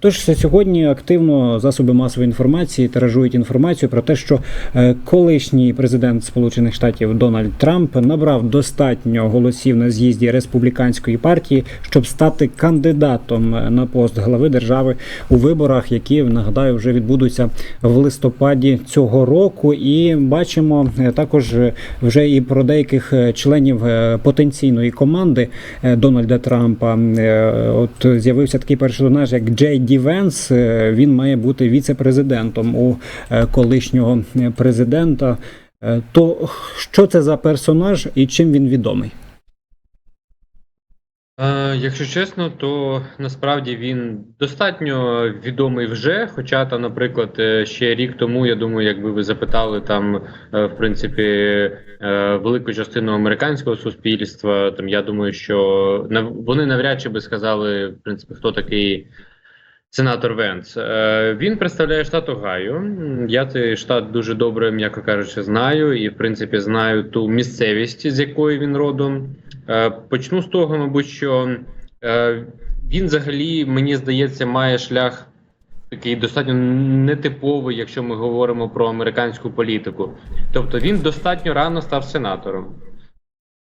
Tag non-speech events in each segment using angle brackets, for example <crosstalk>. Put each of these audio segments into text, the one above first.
Тож сьогодні активно засоби масової інформації тиражують інформацію про те, що е, колишній президент Сполучених Штатів Дональд Трамп набрав достатньо голосів на з'їзді республіканської партії, щоб стати кандидатом на пост глави держави у виборах, які нагадаю вже відбудуться в листопаді цього року. І бачимо е, також е, вже і про деяких членів потенційної команди Дональда Трампа. От з'явився такий персонаж, як Джей Ді Венс. Е, Він має бути віце-президентом у е, колишнього е, президента. То що це за персонаж і чим він відомий? Якщо чесно, то насправді він достатньо відомий вже. Хоча там, наприклад, ще рік тому, я думаю, якби ви запитали там, в принципі, велику частину американського суспільства, там я думаю, що вони навряд чи би сказали, в принципі, хто такий. Сенатор Венс. Е, Він представляє штат Огайо. Я цей штат дуже добре, м'яко кажучи, знаю, і в принципі знаю ту місцевість, з якої він родом. Е, Почну з того, мабуть, що е, він взагалі, мені здається, має шлях такий достатньо нетиповий, якщо ми говоримо про американську політику. Тобто він достатньо рано став сенатором.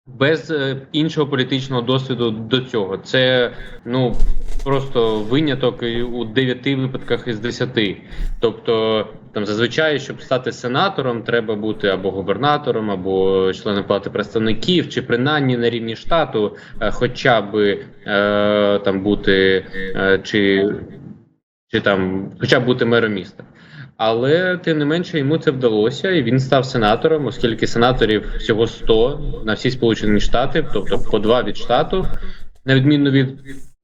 Без е, іншого політичного досвіду до цього. Це ну просто виняток у 9 випадках із 10. Тобто, там зазвичай, щоб стати сенатором, треба бути або губернатором, або членом палати представників, чи принаймні на рівні штату, е, хоча б е, там бути е, чи, чи там, хоча б бути мером міста. Але тим не менше йому це вдалося, і він став сенатором, оскільки сенаторів всього 100 на всі Сполучені Штати, тобто по два від штату, на відміну від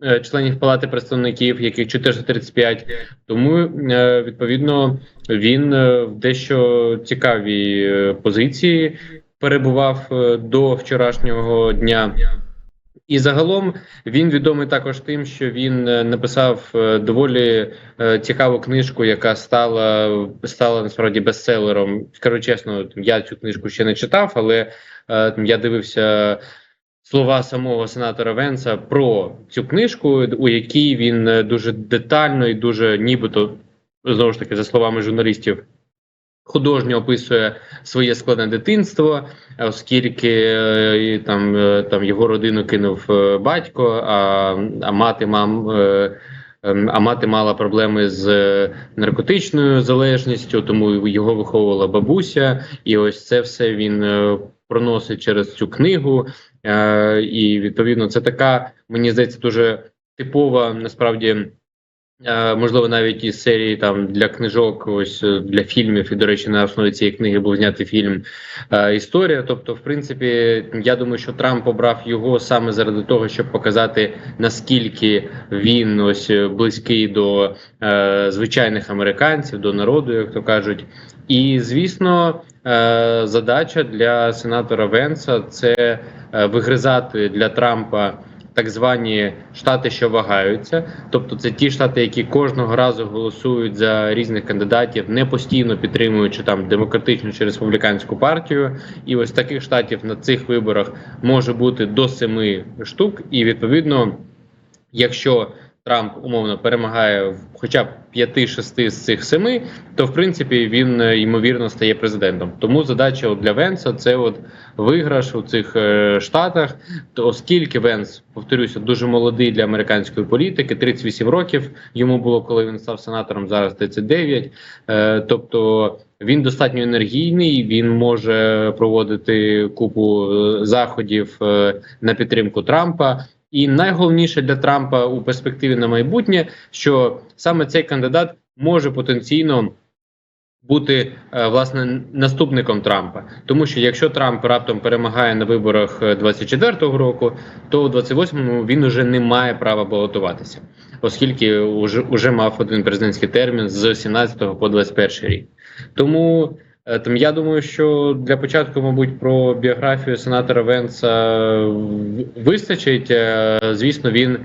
е, членів Палати представників, яких 435. Тому е, відповідно він е, в дещо цікавій позиції перебував до вчорашнього дня. І загалом він відомий також тим, що він е, написав е, доволі е, цікаву книжку, яка стала стала насправді бестселером. Скажу чесно, я цю книжку ще не читав, але я дивився слова самого сенатора Венса про цю книжку, у якій він дуже детально і дуже нібито знову ж таки за словами журналістів. Художньо описує своє складне дитинство, оскільки е, там, е, там його родину кинув е, батько, а, а мати мам. ем, А мати мала проблеми з наркотичною залежністю, тому його виховувала бабуся, і ось це все він проносить через цю книгу. І відповідно, це така, мені здається, дуже типова насправді. Е, Можливо, навіть із серії там для книжок, ось е, для фільмів, і до речі, на основі цієї книги був знятий фільм е, Історія. Тобто, в принципі, я думаю, що Трамп обрав його саме заради того, щоб показати наскільки він ось близький до е, звичайних американців, до народу, як то кажуть. І звісно, е, задача для сенатора Венса це вигризати для Трампа так звані штати, що вагаються, тобто це ті штати, які кожного разу голосують за різних кандидатів, не постійно підтримуючи там демократичну чи республіканську партію. І ось таких штатів на цих виборах може бути до семи штук, і відповідно, якщо Трамп умовно перемагає хоча б 5-6 з цих семи, то в принципі він е, ймовірно стає президентом. Тому задача для Венса це от виграш у цих е, штатах. То оскільки Венс, повторюся, дуже молодий для американської політики, 38 років йому було, коли він став сенатором. Зараз 39. Е, тобто він достатньо енергійний. Він може проводити купу заходів на підтримку Трампа. І найголовніше для Трампа у перспективі на майбутнє, що саме цей кандидат може потенційно бути е, власне наступником Трампа, тому що якщо Трамп раптом перемагає на виборах е, 24-го року, то у 28-му він уже не має права балотуватися, оскільки уже, уже мав один президентський термін з 17 по 21 рік. Тому е, там я думаю, що для початку, мабуть, про біографію сенатора Венса вистачить. Е, Звісно, він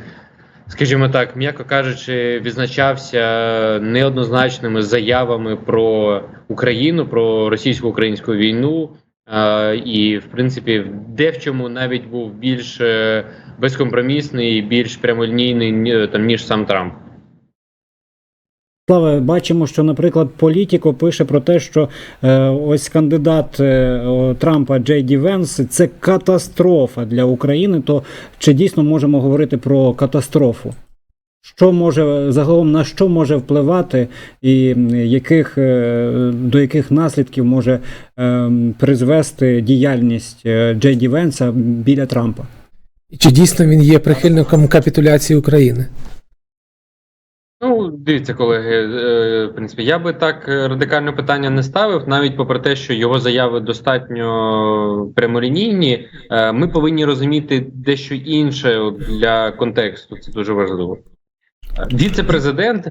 скажімо так, м'яко кажучи, відзначався неоднозначними заявами про Україну, про російсько-українську війну. Е, і, в принципі, де в чому навіть був більш е, безкомпромісний, більш прямолінійний там ніж сам Трамп. Славе, бачимо, що, наприклад, Політіко пише про те, що е, ось кандидат е, Трампа Джей Ді Венс це катастрофа для України. То чи дійсно можемо говорити про катастрофу? Що може загалом на що може впливати, і яких е, до яких наслідків може е, призвести діяльність е, Джей Ді Венса біля Трампа? Чи дійсно він є прихильником капітуляції України? Ну, дивіться, колеги. е, В принципі, я би так е, радикально питання не ставив, навіть попри те, що його заяви достатньо прямолінійні, е, ми повинні розуміти дещо інше для контексту. Це дуже важливо. Віце-президент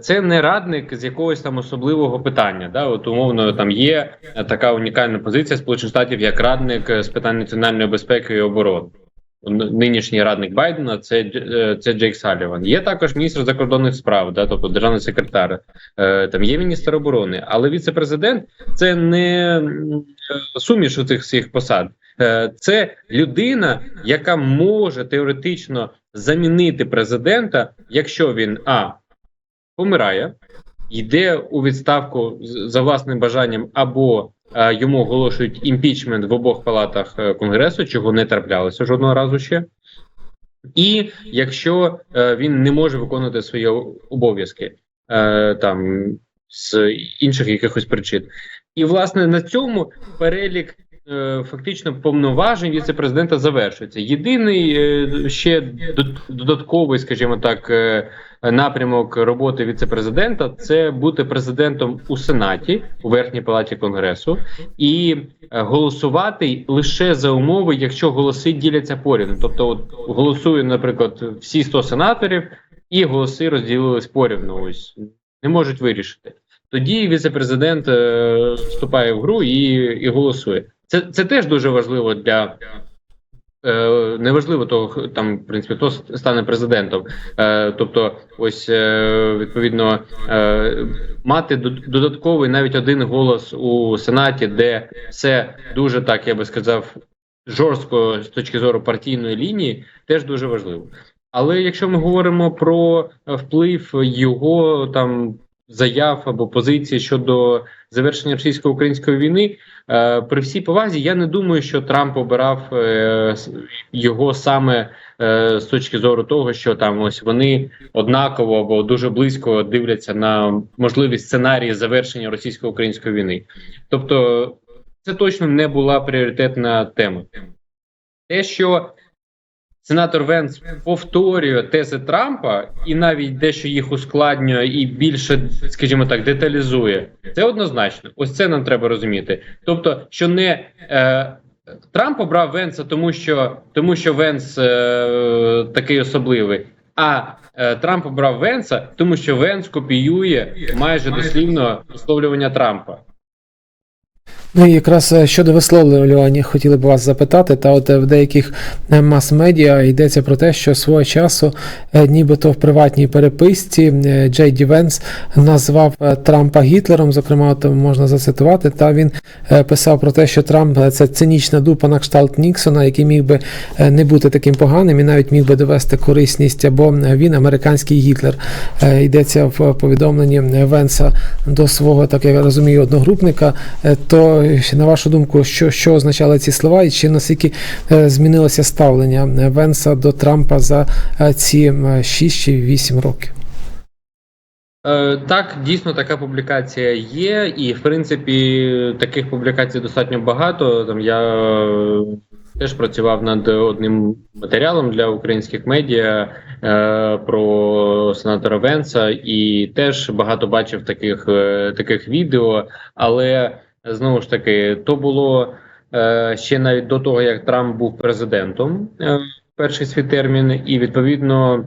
це не радник з якогось там особливого питання. Да? От умовно там є така унікальна позиція Сполучених Штатів як радник з питань національної безпеки і оборони. Нинішній радник Байдена це е, це Джейк Саліван. Є також міністр закордонних справ, да, тобто державний секретар. Е, Там є міністр оборони, але віце-президент це не е, суміш у цих всіх посад. Це людина, яка може теоретично замінити президента, якщо він а помирає, йде у відставку за власним бажанням, або йому оголошують імпічмент в обох палатах е, конгресу, чого не траплялося жодного разу ще. І якщо е, він не може виконувати свої обов'язки е, там з інших якихось причин, і власне на цьому перелік е, фактично повноважень віце-президента завершується. Єдиний е, ще додатковий, скажімо так, е, напрямок роботи віце-президента це бути президентом у сенаті у верхній палаті конгресу і е, голосувати лише за умови, якщо голоси діляться порівну. Тобто, от голосує, наприклад, всі 100 сенаторів, і голоси розділились порівну. Ось не можуть вирішити. Тоді віце-президент е, вступає в гру і, і голосує. Це, це теж дуже важливо для. Е, неважливо того, там, в принципі, хто стане президентом. Е, тобто, ось е, відповідно е, мати додатковий навіть один голос у сенаті, де все дуже так, я би сказав, жорстко з точки зору партійної лінії, теж дуже важливо. Але якщо ми говоримо про вплив його там заяв або позиції щодо завершення російсько-української війни, е, при всій повазі, я не думаю, що Трамп обирав е, його саме е, з точки зору того, що там ось вони однаково або дуже близько дивляться на можливі сценарії завершення російсько-української війни. Тобто, це точно не була пріоритетна тема. Те, що сенатор Венс повторює тези Трампа і навіть дещо їх ускладнює і більше, скажімо так, деталізує, це однозначно. Ось це нам треба розуміти. Тобто, що не е, Трамп обрав Венса, тому що тому що Венс е, такий особливий. А е, Трамп обрав Венса, тому що Венс копіює майже дослівно висловлювання Трампа. Ну і якраз е, щодо висловлювання хотіли б вас запитати, та от е, в деяких е, мас-медіа йдеться про те, що свого часу, нібито в приватній переписці Джей Ді Венс назвав Трампа Гітлером. Зокрема, от можна зацитувати. Та він писав про те, що Трамп це цинічна дупа на кшталт Ніксона, який міг би не бути таким поганим і навіть міг би довести корисність, або він американський Гітлер. Йдеться в повідомленні Венса до свого, так я розумію, одногрупника. То на вашу думку, що, що означали ці слова, і чи наскільки е, змінилося ставлення е, Венса до Трампа за е, ці м, 6 чи 8 років? Е, Так, дійсно така публікація є, і в принципі таких публікацій достатньо багато. Там я е, теж працював над одним матеріалом для українських медіа е, про сенатора Венса, і теж багато бачив таких, е, таких відео. Але знову ж таки, то було е, ще навіть до того, як Трамп був президентом е, перший свій термін, і відповідно,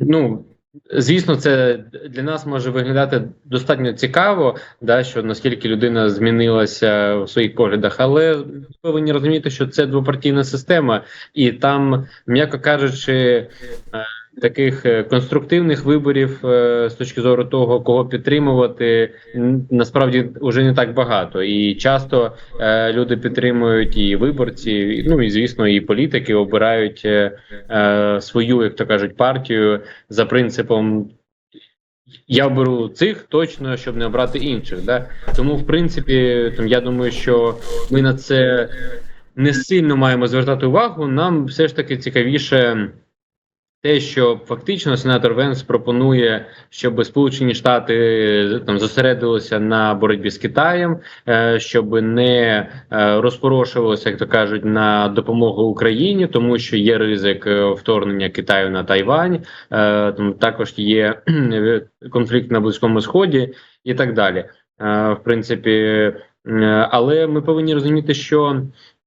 ну. Звісно, це для нас може виглядати достатньо цікаво, да, що наскільки людина змінилася в своїх поглядах, але повинні розуміти, що це двопартійна система, і там, м'яко кажучи, е, таких е, конструктивних виборів е, з точки зору того, кого підтримувати, насправді вже не так багато. І часто е, люди підтримують і виборці, ну і звісно, і політики обирають свою, як то кажуть, партію за принципом я беру цих точно, щоб не обрати інших. Да? Тому, в принципі, там я думаю, що ми на це не сильно маємо звертати увагу. Нам все ж таки цікавіше те, що фактично сенатор Венс пропонує, щоб Сполучені Штати там зосередилися на боротьбі з Китаєм, е, щоб не е, розпорошувалося, як то кажуть, на допомогу Україні, тому що є ризик е, вторгнення Китаю на Тайвань, е, там також є конфлікт на Близькому Сході і так далі. Е, В принципі, е, але ми повинні розуміти, що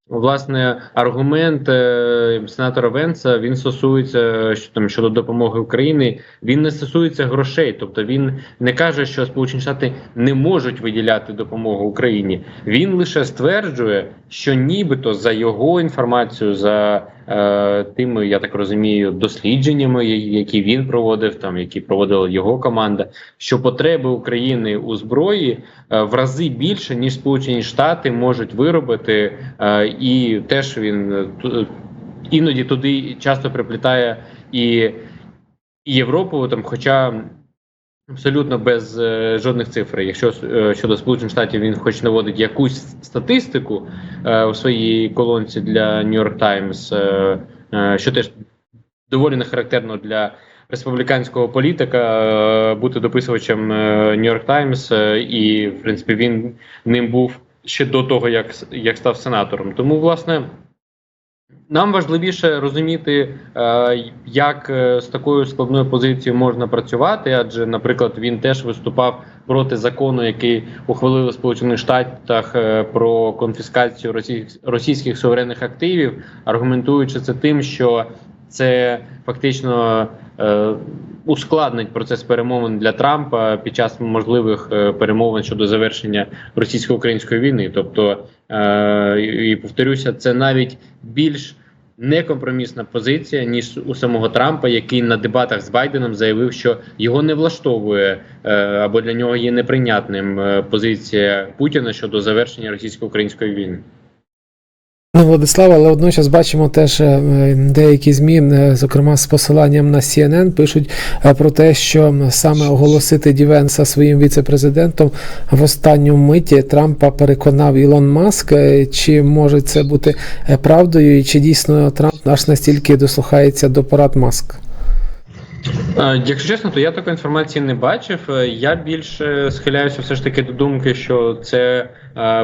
Власне, аргумент е, сенатора Венса він стосується що там щодо допомоги Україні. Він не стосується грошей, тобто він не каже, що Сполучені Штати не можуть виділяти допомогу Україні. Він лише стверджує, що нібито за його інформацією, за е, тими, я так розумію, дослідженнями, які він проводив, там які проводила його команда, що потреби України у зброї е, в рази більше ніж Сполучені Штати можуть виробити, е, і теж він е, іноді туди часто приплітає і Європу, там, хоча абсолютно без е, жодних цифр. Якщо е, щодо Сполучених Штатів він хоч наводить якусь статистику е, у своїй колонці для New York Times, е, е, що теж доволі не характерно для республіканського політика е, бути дописувачем е, New York Times, е, і в принципі він ним був ще до того, як, як став сенатором. Тому, власне, нам важливіше розуміти, е, як е, з такою складною позицією можна працювати, адже, наприклад, він теж виступав проти закону, який ухвалили в Сполучених Штатах е, про конфіскацію російських, суверенних активів, аргументуючи це тим, що це фактично ускладнить процес перемовин для Трампа під час можливих е, перемовин щодо завершення російсько-української війни. Тобто, е, і повторюся, це навіть більш некомпромісна позиція ніж у самого Трампа, який на дебатах з Байденом заявив, що його не влаштовує е, або для нього є неприйнятним позиція Путіна щодо завершення російсько-української війни. Ну, Владислав, але водночас бачимо теж е, деякі ЗМІ, е, зокрема з посиланням на CNN, пишуть е, про те, що саме оголосити Дівенса своїм віце-президентом в останню миті Трампа переконав Ілон Маск. Чи може це бути правдою, і чи дійсно Трамп аж настільки дослухається до порад Маск? Якщо чесно, то я такої інформації не бачив. Я більше схиляюся все ж таки до думки, що це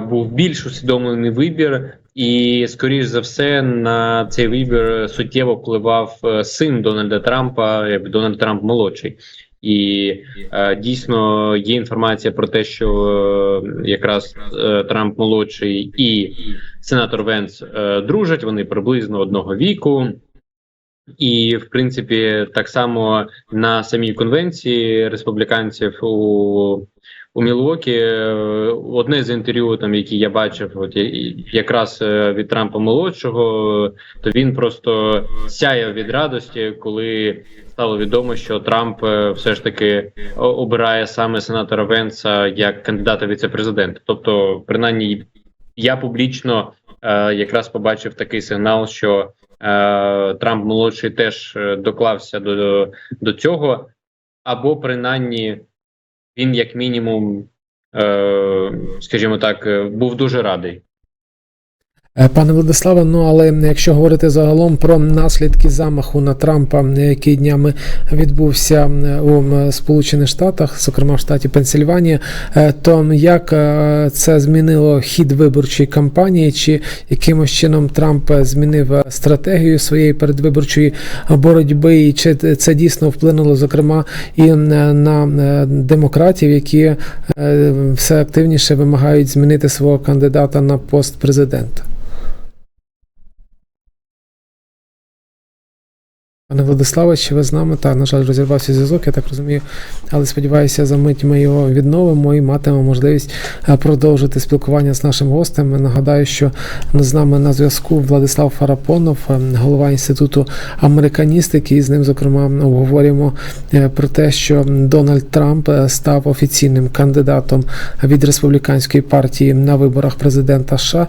був більш усвідомлений вибір, і скоріш за все на цей вибір суттєво впливав е, син Дональда Трампа, як Дональд Трамп молодший. І е, дійсно є інформація про те, що е, якраз е, Трамп молодший і сенатор Венс е, дружать. Вони приблизно одного віку. І, в принципі, так само на самій конвенції республіканців у, у Мілуокі е, одне з інтерв'ю, там які я бачив, от якраз е, від Трампа молодшого, то він просто сяяв від радості, коли стало відомо, що Трамп е, все ж таки обирає саме сенатора Венса як кандидата віце-президента. Тобто, принаймні, я публічно якраз побачив такий сигнал, що Трамп молодший теж доклався до, до цього, або принаймні він, як мінімум, е, скажімо так, е, був дуже радий. Е, Пане Владиславе, ну але якщо говорити загалом про наслідки замаху на Трампа, який днями відбувся е, у Сполучених Штатах, зокрема в штаті Пенсильванія, е, то як е, це змінило хід виборчої кампанії, чи якимось чином Трамп е, змінив е, стратегію своєї передвиборчої боротьби, і чи це дійсно вплинуло, зокрема, і е, на е, демократів, які е, все активніше вимагають змінити свого кандидата на пост президента? Пане Владиславе, чи ви з нами? Так, на жаль, розірвався зв'язок, я так розумію. Але сподіваюся, за мить ми його відновимо і матимемо можливість е, продовжити спілкування з нашим гостем. Нагадаю, що з нами на зв'язку Владислав Фарапонов, е, голова інституту американістики, і з ним, зокрема, обговорюємо е, про те, що Дональд Трамп став офіційним кандидатом від республіканської партії на виборах президента США.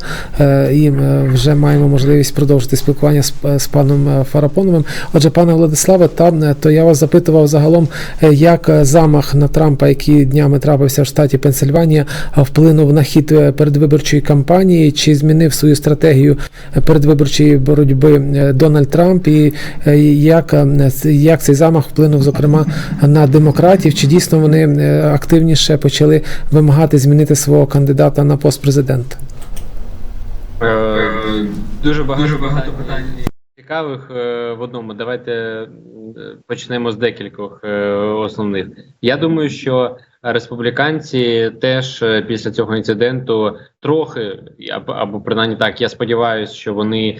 І вже маємо можливість продовжити спілкування з, з паном Фарапоновим. Отже, Отже, пане Владиславе, там е, то я вас запитував загалом, е, як е, замах на Трампа, який днями трапився в штаті Пенсильванія, вплинув на хід передвиборчої кампанії, чи змінив свою стратегію передвиборчої боротьби Дональд Трамп, і як, як цей замах вплинув, зокрема, на демократів, чи дійсно вони активніше почали вимагати змінити свого кандидата на пост президента? Дуже багато, багато питань цікавих е, в одному. Давайте е, почнемо з декількох е, основних. Я думаю, що республіканці теж після цього інциденту трохи, або, принаймні так, я сподіваюся, що вони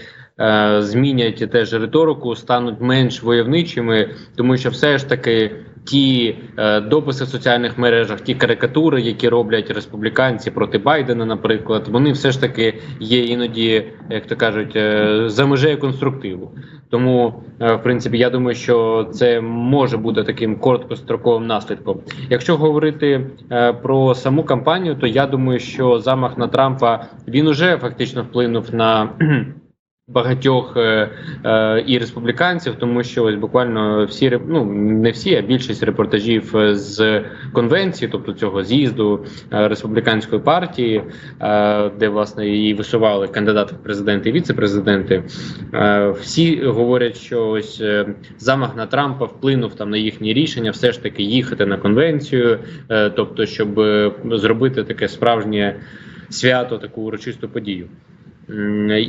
змінять теж риторику, стануть менш войовничими, тому що все ж таки. Ті е, дописи в соціальних мережах, ті карикатури, які роблять республіканці проти Байдена, наприклад, вони все ж таки є іноді, як то кажуть, е, за межею конструктиву. Тому, е, в принципі, я думаю, що це може бути таким короткостроковим наслідком. Якщо говорити е, про саму кампанію, то я думаю, що замах на Трампа він уже фактично вплинув на. Багатьох е, е, і республіканців, тому що ось буквально всі ну не всі, а більшість репортажів е, з конвенції, тобто цього з'їзду е, республіканської партії, е, де власне і висували кандидати в президенти і віце-президенти. Е, всі говорять, що ось е, замах на Трампа вплинув там на їхні рішення, все ж таки їхати на конвенцію, е, тобто, щоб е, зробити таке справжнє свято, таку урочисту подію.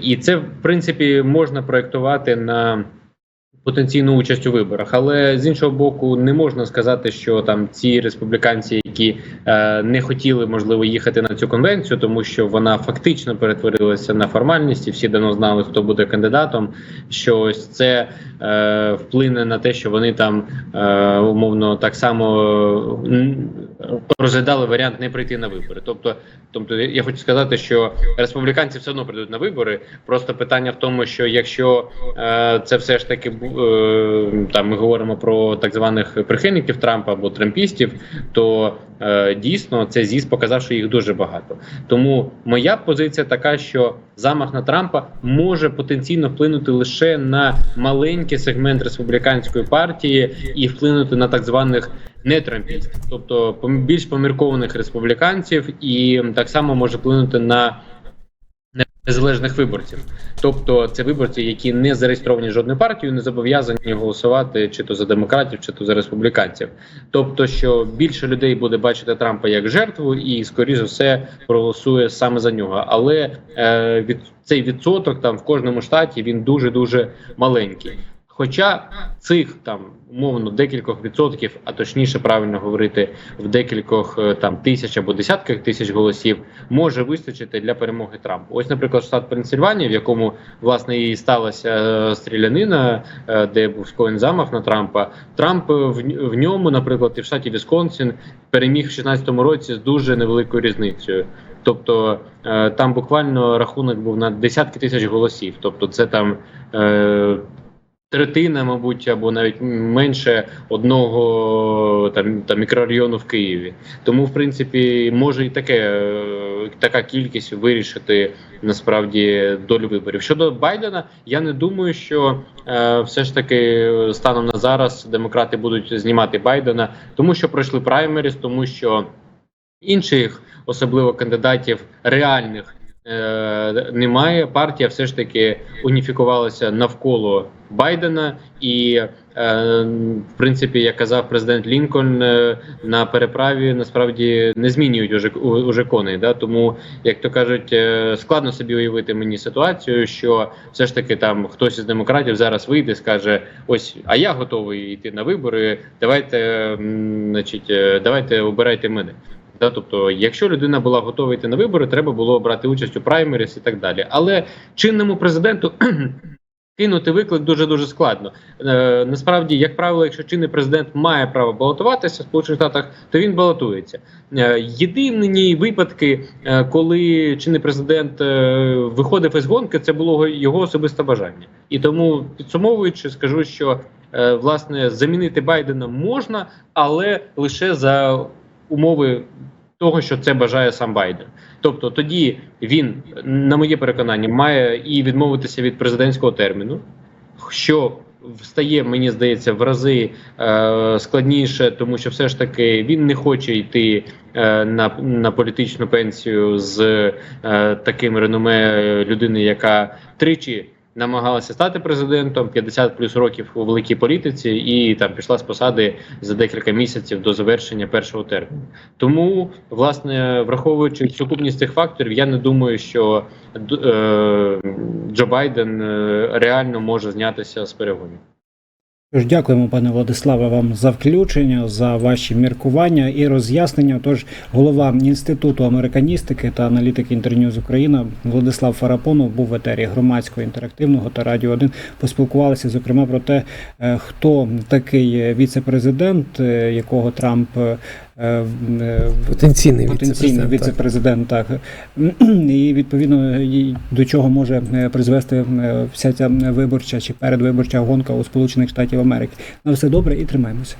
І це, в принципі, можна проєктувати на потенційну участь у виборах. Але з іншого боку, не можна сказати, що там ці республіканці, які е, не хотіли можливо їхати на цю конвенцію, тому що вона фактично перетворилася на формальність, і всі давно знали, хто буде кандидатом. Що ось це е, вплине на те, що вони там е, умовно так само розглядали варіант не прийти на вибори. Тобто, тобто, я хочу сказати, що республіканці все одно прийдуть на вибори. Просто питання в тому, що якщо е, це все ж таки е, там ми говоримо про так званих прихильників Трампа або трампістів, то дійсно це зіс показав, що їх дуже багато. Тому моя позиція така, що замах на Трампа може потенційно вплинути лише на маленький сегмент республіканської партії і вплинути на так званих нетрампістів, тобто більш поміркованих республіканців, і так само може вплинути на незалежних виборців. Тобто це виборці, які не зареєстровані жодною партією, не зобов'язані голосувати чи то за демократів, чи то за республіканців. Тобто, що більше людей буде бачити Трампа як жертву, і скоріш за все проголосує саме за нього. Але е, від цей відсоток там в кожному штаті він дуже дуже маленький. Хоча цих там умовно декількох відсотків, а точніше правильно говорити, в декількох е, там тисяч або десятках тисяч голосів може вистачити для перемоги Трампа. Ось, наприклад, штат Пенсильванія, в якому власне і сталася е, стрілянина, е, де був скоєн замах на Трампа. Трамп в, в ньому, наприклад, і в штаті Вісконсін переміг в 16 році з дуже невеликою різницею. Тобто там буквально рахунок був на десятки тисяч голосів. Тобто, це там третина, мабуть, або навіть менше одного там, там мікрорайону в Києві. Тому, в принципі, може і таке е, така кількість вирішити насправді долю виборів. Щодо Байдена, я не думаю, що е, все ж таки станом на зараз демократи будуть знімати Байдена, тому що пройшли праймеріс, тому що інших, особливо кандидатів реальних. Е, Немає партія, все ж таки уніфікувалася навколо Байдена, і е, в принципі, як казав президент Лінкольн, е, на переправі насправді не змінюють уже уже коней. Да? Тому, як то кажуть, складно собі уявити мені ситуацію, що все ж таки там хтось із демократів зараз вийде, скаже: ось, а я готовий йти на вибори. Давайте, значить, давайте обирайте мене. Да, тобто, якщо людина була готова йти на вибори, треба було брати участь у праймеріс і так далі. Але чинному президенту <clears throat> кинути виклик дуже дуже складно. Е, насправді, як правило, якщо чинний президент має право балотуватися в Сполучених Штатах, то він балотується. Е, єдині випадки, е, коли чинний президент е, виходив із гонки, це було його особисте бажання. І тому підсумовуючи, скажу, що е, власне замінити Байдена можна, але лише за умови того, що це бажає сам Байден. Тобто тоді він, на моє переконання, має і відмовитися від президентського терміну, що встає, мені здається, в рази е, складніше, тому що все ж таки він не хоче йти е, на, на політичну пенсію з е, таким реноме людини, яка тричі намагалася стати президентом, 50 плюс років у великій політиці, і там пішла з посади за декілька місяців до завершення першого терміну. Тому, власне, враховуючи сукупність цих факторів, я не думаю, що е, Джо Байден е, реально може знятися з перегонів. Тож дякуємо, пане Владиславе, вам за включення, за ваші міркування і роз'яснення. Тож голова інституту американістики та аналітики Інтерньюз Україна Владислав Фарапонов був в етері громадського інтерактивного та радіо 1. Поспілкувалися зокрема про те, е, хто такий віце-президент, е, якого Трамп е, Потенційний потенційний віце-президент. так. так <clears throat> і відповідно до чого може е, призвести е, вся ця виборча чи передвиборча гонка у Сполучених Штатів Америки. На все добре і тримаємося.